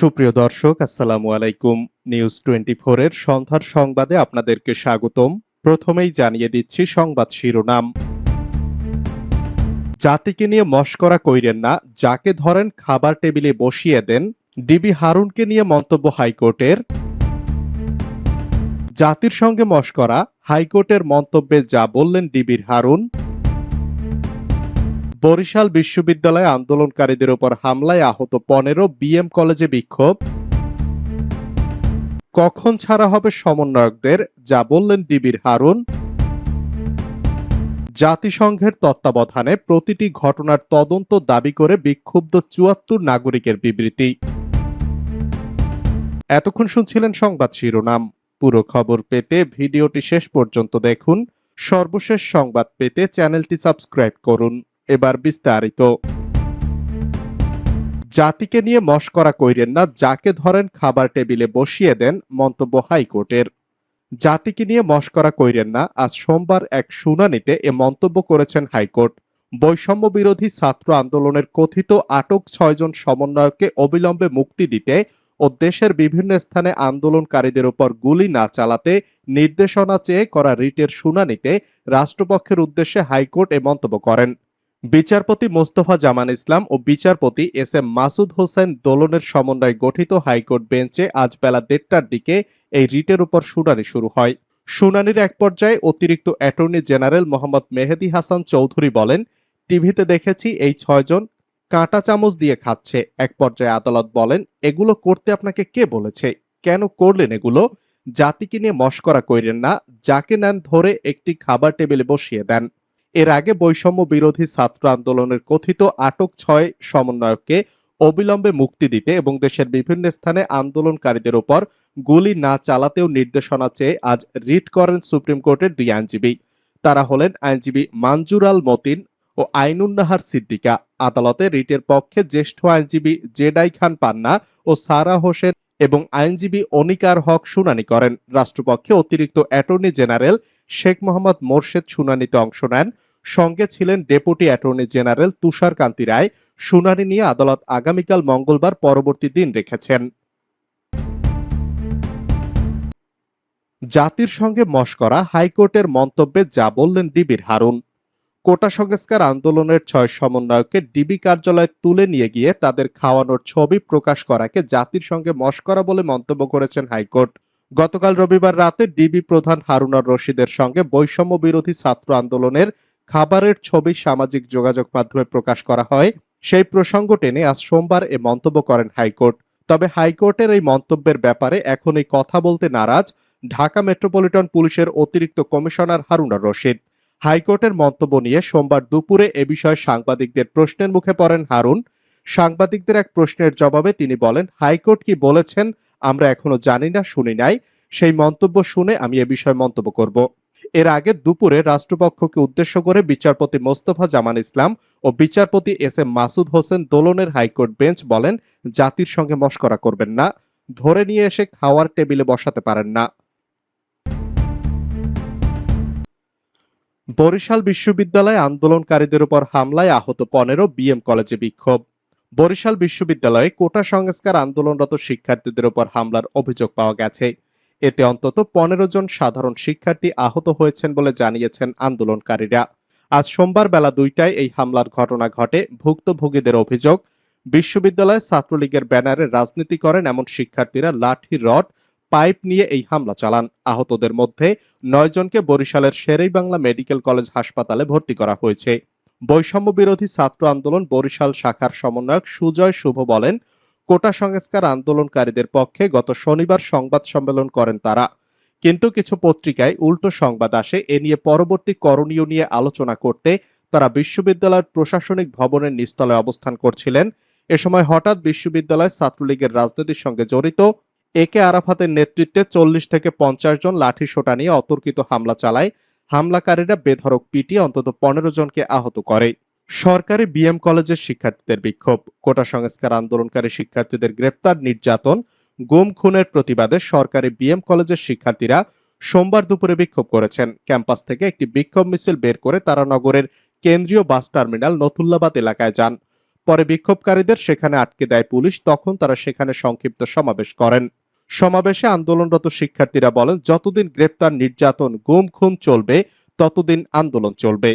সুপ্রিয় দর্শক, আসসালামু আলাইকুম। নিউজ টোয়েন্টি এর সন্ধ্যার সংবাদে আপনাদেরকে স্বাগতম। প্রথমেই জানিয়ে দিচ্ছি সংবাদ শিরোনাম। জাতিকে নিয়ে মস্করা কইরেন না, যাকে ধরেন খাবার টেবিলে বসিয়ে দেন ডিবি হারুনকে নিয়ে মন্তব্য হাইকোর্টের। জাতির সঙ্গে মস্করা, হাইকোর্টের মন্তব্যে যা বললেন ডিবির হারুন। বরিশাল বিশ্ববিদ্যালয়ে আন্দোলনকারীদের উপর হামলায় আহত পনেরো বিএম কলেজে বিক্ষোভ। কখন ছাড়া হবে সমন্বয়কদের, যা বললেন ডিবির হারুন। জাতিসংঘের তত্ত্বাবধানে প্রতিটি ঘটনার তদন্ত দাবি করে বিক্ষুব্ধ চুয়াত্তর নাগরিকের বিবৃতি। এতক্ষণ শুনছিলেন সংবাদ শিরোনাম। পুরো খবর পেতে ভিডিওটি শেষ পর্যন্ত দেখুন। সর্বশেষ সংবাদ পেতে চ্যানেলটি সাবস্ক্রাইব করুন। এবার বিস্তারিত। জাতিকে নিয়ে মস্করা কইরেন না, যাকে ধরেন খাবার টেবিলে বসিয়ে দেন মন্তব্য হাইকোর্টের। জাতিকে নিয়ে মস্করা কইরেন না, আজ সোমবার এক শুনানিতে এ মন্তব্য করেছেন হাইকোর্ট। বৈষম্য বিরোধী ছাত্র আন্দোলনের কথিত আটক ছয়জন সমন্বয়কে অবিলম্বে মুক্তি দিতে ও দেশের বিভিন্ন স্থানে আন্দোলনকারীদের উপর গুলি না চালাতে নির্দেশনা চেয়ে করা রিটের শুনানিতে রাষ্ট্রপক্ষের উদ্দেশ্যে হাইকোর্ট এ মন্তব্য করেন। বিচারপতি মোস্তফা জামান ইসলাম ও বিচারপতি এস এম মাসুদ হোসেন দোলনের সমন্বয়ে গঠিত হাইকোর্ট বেঞ্চে আজ বেলা দেড়টার দিকে এই রিটের উপর শুনানি শুরু হয়। শুনানির এক পর্যায়ে অতিরিক্ত অ্যাটর্নি জেনারেল মোহাম্মদ মেহেদি হাসান চৌধুরী বলেন, টিভিতে দেখেছি এই ছয়জন কাঁটা চামচ দিয়ে খাচ্ছে। এক পর্যায়ে আদালত বলেন, এগুলো করতে আপনাকে কে বলেছে? কেন করলেন এগুলো? জাতিকে নিয়ে মস্করা কইরেন না, যাকে নেন ধরে একটি খাবার টেবিলে বসিয়ে দেন। এর আগে বৈষম্য বিরোধী ছাত্র আন্দোলনের কথিত আটক ছয় সমন্বয়ককে অবিলম্বে মুক্তি দিতে এবং দেশের বিভিন্ন স্থানে আন্দোলনকারীদের উপর গুলি না চালাতেও নির্দেশনা চেয়ে আজ রিট করেন সুপ্রিম কোর্টের দুই আইনজীবী। তারা হলেন আইনজীবী মানজুর আল মতিন ও আইনুন্নাহার সিদ্দিকা। আদালতে রিটের পক্ষে জ্যেষ্ঠ আইনজীবী জেডাই খান পান্না ও সারা হোসেন এবং আইনজীবী অনিকার হক শুনানি করেন। রাষ্ট্রপক্ষে অতিরিক্ত অ্যাটর্নি জেনারেল শেখ মোহাম্মদ মোরশেদ শুনানিতে অংশ নেন। সঙ্গে ছিলেন deputy attorney general Tushar Kanti Roy. শুনানি নিয়ে আদালত আগামীকাল মঙ্গলবার পরবর্তী দিন রেখেছেন। জাতির সঙ্গে মস্করা হাইকোর্টের মন্তব্যে যা বললেন ডিবির হারুন। কোটা সংস্কার আন্দোলনের ছয় সমন্বয়ককে ডিবি কার্যালয়ে তুলে নিয়ে গিয়ে তাদের খাওয়ানোর ছবি প্রকাশ করাকে জাতির সঙ্গে মস্করা বলে মন্তব্য করেছেন হাইকোর্ট। গতকাল রবিবার রাতে ডিবি প্রধান হারুনার রশিদের সঙ্গে বৈষম্য বিরোধী ছাত্র আন্দোলনের খাবারের ছবি সামাজিক যোগাযোগ মাধ্যমে প্রকাশ করা হয়। সেই প্রসঙ্গ টেনে আজ সোমবার এ মন্তব্য করেন হাইকোর্ট। তবে হাইকোর্টের এই মন্তব্যের ব্যাপারে এখন এই কথা বলতে নারাজ ঢাকা মেট্রোপলিটন পুলিশের অতিরিক্ত কমিশনার হারুনার রশিদ। হাইকোর্টের মন্তব্য নিয়ে সোমবার দুপুরে এ বিষয়ে সাংবাদিকদের প্রশ্নের মুখে পড়েন হারুন। সাংবাদিকদের এক প্রশ্নের জবাবে তিনি বলেন, হাইকোর্ট কি বলেছেন আমরা এখনও জানি না, শুনি নাই। সেই মন্তব্য শুনে আমি এ বিষয়ে মন্তব্য করব। এর আগে দুপুরে রাষ্ট্রপক্ষকে উদ্দেশ্য করে বিচারপতি মোস্তফা জামান ইসলাম ও বিচারপতি এস এম মাসুদ হোসেন দোলনের হাইকোর্ট বেঞ্চ বলেন, জাতির সঙ্গে মস্করা করবেন না, ধরে নিয়ে এসে খাওয়ার টেবিলে বসাতে পারেন না। বরিশাল বিশ্ববিদ্যালয়ে আন্দোলনকারীদের উপর হামলায় আহত পনেরো বিএম কলেজে বিক্ষোভ। বরিশাল বিশ্ববিদ্যালয়ে কোটা সংস্কার আন্দোলনরত শিক্ষার্থীদের উপর হামলার অভিযোগ পাওয়া গেছে। এতে অন্তত পনেরো জন সাধারণ শিক্ষার্থী আহত হয়েছেন বলে জানিয়েছেন আন্দোলনকারীরা। আজ সোমবার বেলা দুইটায় এই হামলার ঘটনা ঘটে। ভুক্তভোগীদের অভিযোগ, বিশ্ববিদ্যালয়ে ছাত্রলীগের ব্যানারে রাজনীতি করেন এমন শিক্ষার্থীরা লাঠি, রড, পাইপ নিয়ে এই হামলা চালান। আহতদের মধ্যে নয় জনকে বরিশালের শেরেই বাংলা মেডিকেল কলেজ হাসপাতালে ভর্তি করা হয়েছে। বৈষম্য বিরোধী ছাত্র আন্দোলন বরিশাল শাখার সমন্বয়ক সুজয় শুভ বলেন, কোটা সংস্কার আন্দোলনকারীদের পক্ষে গত শনিবার সংবাদ সম্মেলন করেন তারা। কিন্তু কিছু পত্রিকায় উল্টো সংবাদ আসে, এ নিয়ে পরবর্তী করণীয় নিয়ে আলোচনা করতে তারা বিশ্ববিদ্যালয়ের প্রশাসনিক ভবনের নিস্তলে অবস্থান করছিলেন। এ সময় হঠাৎ বিশ্ববিদ্যালয় ছাত্রলীগের রাজনীতির সঙ্গে জড়িত, একে আরাফাতের নেতৃত্বে চল্লিশ থেকে পঞ্চাশ জন লাঠি সোটা নিয়ে অতর্কিত হামলা চালায়। হামলাকারীরা বেধড়ক পিটিয়ে অন্তত পনেরো জনকে আহত করে। সরকারি বিএম কলেজের শিক্ষার্থীদের বিক্ষোভ। কোটা সংস্কার আন্দোলনকারী শিক্ষার্থীদের গ্রেপ্তার, নির্যাতন, গুম, খুনের প্রতিবাদে সরকারি বিএম কলেজের শিক্ষার্থীরা সোমবার দুপুরে বিক্ষোভ করেছেন। ক্যাম্পাস থেকে একটি বিক্ষোভ মিছিল বের করে তারা নগরের কেন্দ্রীয় বাস টার্মিনাল নথুল্লাবাদ এলাকায় যান। পরে বিক্ষোভকারীদের সেখানে আটকে দেয় পুলিশ, তখন তারা সেখানে সংক্ষিপ্ত সমাবেশ করেন। সমাবেশে আন্দোলনরত শিক্ষার্থীরা বলেন, যতদিন গ্রেপ্তার নির্যাতন গুম খুন চলবে, ততদিন আন্দোলন চলবে।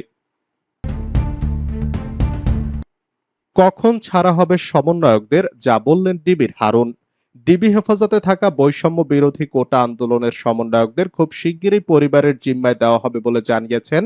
কখন ছাড়া হবে সমন্বয়কদের? যা বললেন ডিবির হারুন। ডিবি হেফাজতে থাকা বৈষম্য বিরোধী কোটা আন্দোলনের সমন্বয়কদের খুব শিগগিরই পরিবারের জিম্মায় দেওয়া হবে বলে জানিয়েছেন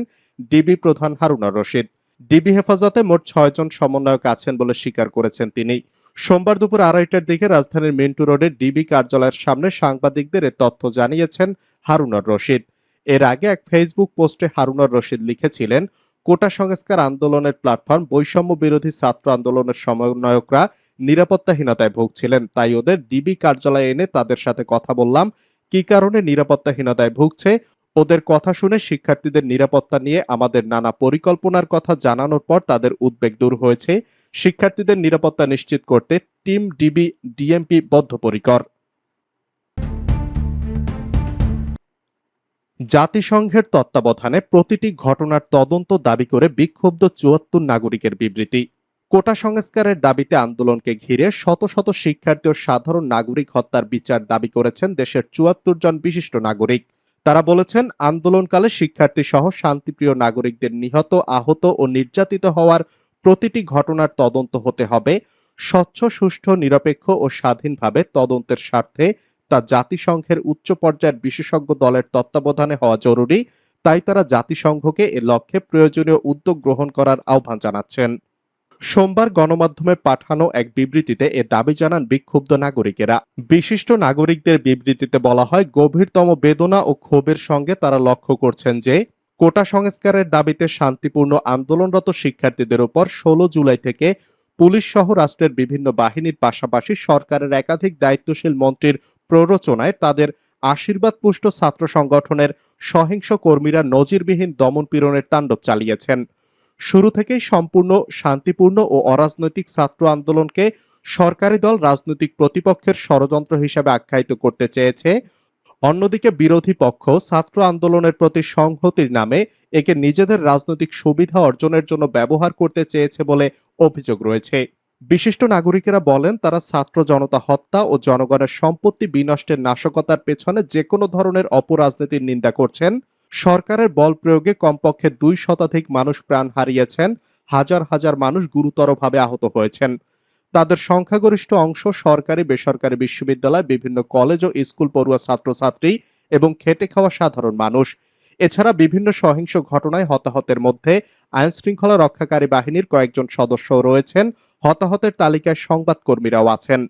ডিবি প্রধান হারুনার রশিদ। ডিবি হেফাজতে মোট ছয়জন সমন্বয়ক আছেন বলে স্বীকার করেছেন তিনি। সোমবার দুপুর আড়াইটার দিকে রাজধানীর মিন্টু রোডের ডিবি কার্যালয়ের সামনে সাংবাদিকদের এ তথ্য জানিয়েছেন হারুনার রশিদ। এর আগে এক ফেসবুক পোস্টে হারুনার রশিদ লিখেছিলেন, কোটা সংস্কার আন্দোলনের প্ল্যাটফর্ম বৈষম্য বিরোধী ছাত্র আন্দোলনের সমন্বয়করা নিরাপত্তাহীনতায় ভুগছিলেন। তাই ওদের ডিবি কার্যালয়ে এনে তাদের সাথে কথা বললাম, কি কারণে নিরাপত্তাহীনতায় ভুগছে? ওদের কথা শুনে শিক্ষার্থীদের নিরাপত্তা নিয়ে আমাদের নানা পরিকল্পনার কথা জানানোর পর তাদের উদ্বেগ দূর হয়েছে। শিক্ষার্থীদের নিরাপত্তা নিশ্চিত করতে টিম ডিবি ডিএমপি বদ্ধপরিকর। জাতিসংঘের তত্ত্বাবধানে প্রতিটি ঘটনার তদন্ত দাবি করে বিক্ষুব্ধ চুয়াত্তর নাগরিকের বিবৃতি। কোটা সংস্কারের দাবিতে আন্দোলনকে ঘিরে শত শত শিক্ষার্থী ও সাধারণ নাগরিক হত্যার বিচার দাবি করেছেন দেশের চুয়াত্তর জন বিশিষ্ট নাগরিক। তারা বলেছেন, আন্দোলনকালে শিক্ষার্থী সহ শান্তিপ্রিয় নাগরিকদের নিহত, আহত ও নির্যাতিত হওয়ার প্রতিটি ঘটনার তদন্ত হতে হবে। স্বচ্ছ, সুষ্ঠু, নিরপেক্ষ ও স্বাধীনভাবে তদন্তের স্বার্থে তা জাতিসংঘের উচ্চ পর্যায়ের বিশেষজ্ঞ দলের তত্ত্বাবধানে হওয়া জরুরি। তাই তারা জাতিসংঘকে এ লক্ষ্যে প্রয়োজনীয় উদ্যোগ গ্রহণ করার আহ্বান জানাচ্ছেন। সোমবার গণমাধ্যমে পাঠানো এক বিবৃতিতে এ দাবি জানান বিক্ষুব্ধ নাগরিকেরা। বিশিষ্ট নাগরিকদের বিবৃতিতে বলা হয়, গভীরতম বেদনা ও ক্ষোভের সঙ্গে তারা লক্ষ্য করছেন যে কোটা সংস্কারের দাবিতে শান্তিপূর্ণ আন্দোলনরত শিক্ষার্থীদের উপর ষোলো জুলাই থেকে পুলিশ সহ রাষ্ট্রের বিভিন্ন বাহিনীর পাশাপাশি সরকারের একাধিক দায়িত্বশীল মন্ত্রীর প্ররোচনায় তাদের আশীর্বাদ পুষ্ট ছাত্র সংগঠনের সহিংস কর্মীরা নজিরবিহীন দমন পীড়নের তাণ্ডব চালিয়েছেন। শুরু থেকেই সম্পূর্ণ শান্তিপূর্ণ ও অরাজনৈতিক ছাত্র আন্দোলনকে সরকারি দল রাজনৈতিক প্রতিপক্ষের ষড়যন্ত্র হিসেবে আখ্যায়িত করতে চেয়েছে অন্যদিকে বিরোধী পক্ষ ছাত্র আন্দোলনের প্রতি সংহতির নামে একে নিজেদের রাজনৈতিক সুবিধা অর্জনের জন্য ব্যবহার করতে চেয়েছে বলে অভিযোগ রয়েছে। বিশিষ্ট নাগরিকেরা বলেন, তারা ছাত্র জনতা হত্যা ও জনগণের সম্পত্তি বিনষ্টের নাশকতার পেছনে যে কোনো ধরনের অপরাজনীতির নিন্দা করছেন। সরকারের বল প্রয়োগে কমপক্ষে দুই শতাধিক মানুষ প্রাণ হারিয়েছেন। হাজার হাজার মানুষ গুরুতরভাবে আহত হয়েছেন। তাদের সংখ্যাগরিষ্ঠ অংশ সরকারি, বেসরকারি বিশ্ববিদ্যালয়, বিভিন্ন কলেজ ও স্কুল পড়ুয়া ছাত্রছাত্রী এবং খেটে খাওয়া সাধারণ মানুষ। এছাড়া বিভিন্ন সহিংস ঘটনায় হতাহতের মধ্যে আইন শৃঙ্খলা রক্ষাকারী বাহিনীর কয়েকজন সদস্য রয়েছেন। হতাহতের তালিকায় সংবাদকর্মীরাও আছেন।